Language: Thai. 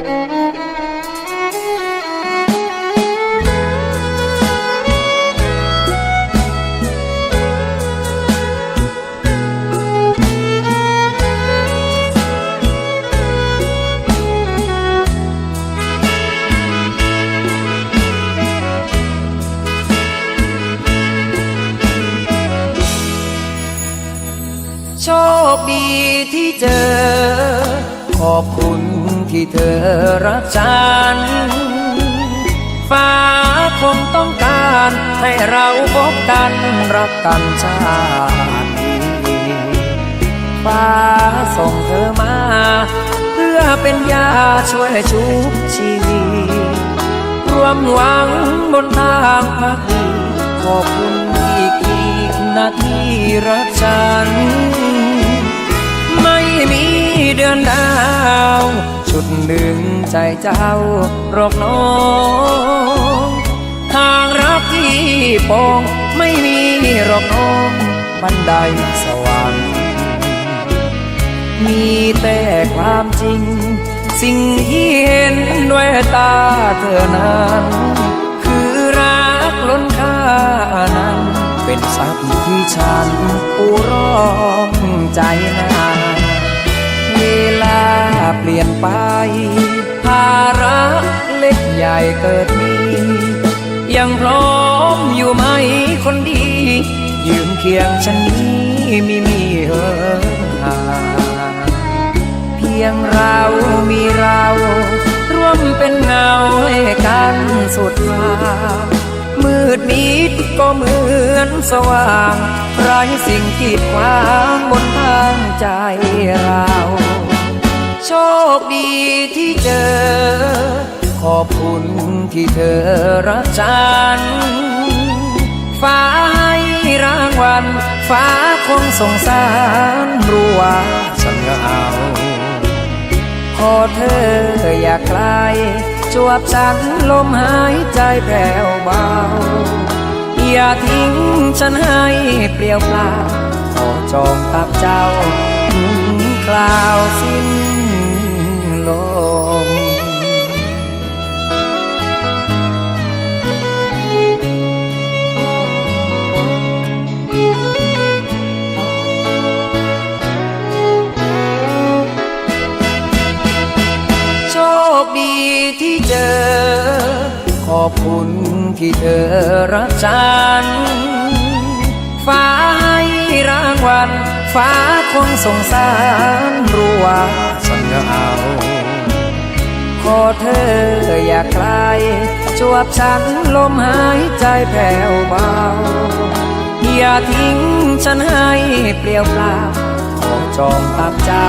โชคดีที่เจอ ขอบคุณที่เธอรักฉัน ฟ้าคงต้องการให้เราพบกันรักกันชาตินี้ฟ้าส่งเธอมา เพื่อเป็นยาช่วยชุบชีวิตรวมหวังบนทางพักดีขอบคุณอีกอีกนาทีรักฉัน ไม่มีเดือนดาวชุด หนึ่งใจเจ้ารอกน้องทางรักที่ปองไม่มีหรอกน้องบันไดสวรรค์มีแต่ความจริง สิ่งที่เห็นด้วยตาเธอนั้นคือรักล้นค่านั้นเป็นทรัพย์ที่ฉันปูร้องใจนานเวลา เปลี่ยนไป ภาระเล็กใหญ่เกิดมี ยังพร้อมอยู่ไหมคนดี ยืนเคียงฉันนี้ไม่มีเหินห่าเพียงเรามีเรา ร่วมเป็นเงาให้กันสุดทางมืดมิดก็เหมือนสว่างไร้สิ่งกีดขวางบนทางใจเรา โชคดีที่เจอ ขอบคุณที่เธอรักฉัน ฟ้าให้รางวัล ฟ้าคงสงสารรู้ว่าฉันเหงาพอเธออยากไกลจวบฉันลมหายใจแผ่วเบา อย่าทิ้งฉันให้เปลี่ยวเปล่าขอจองกับเจ้าคราวสิ้น คดีที่เจอ ขอบคุณที่เธอรักฉัน ฟ้าให้รางวัล ฟ้าคงสงสารรู้ว่าฉันเหงาขอเธออยากไกลจวบฉันลมหายใจแผ่วเบา อย่าทิ้งฉันให้เปลี่ยวเปล่าขอจองตับเจ้า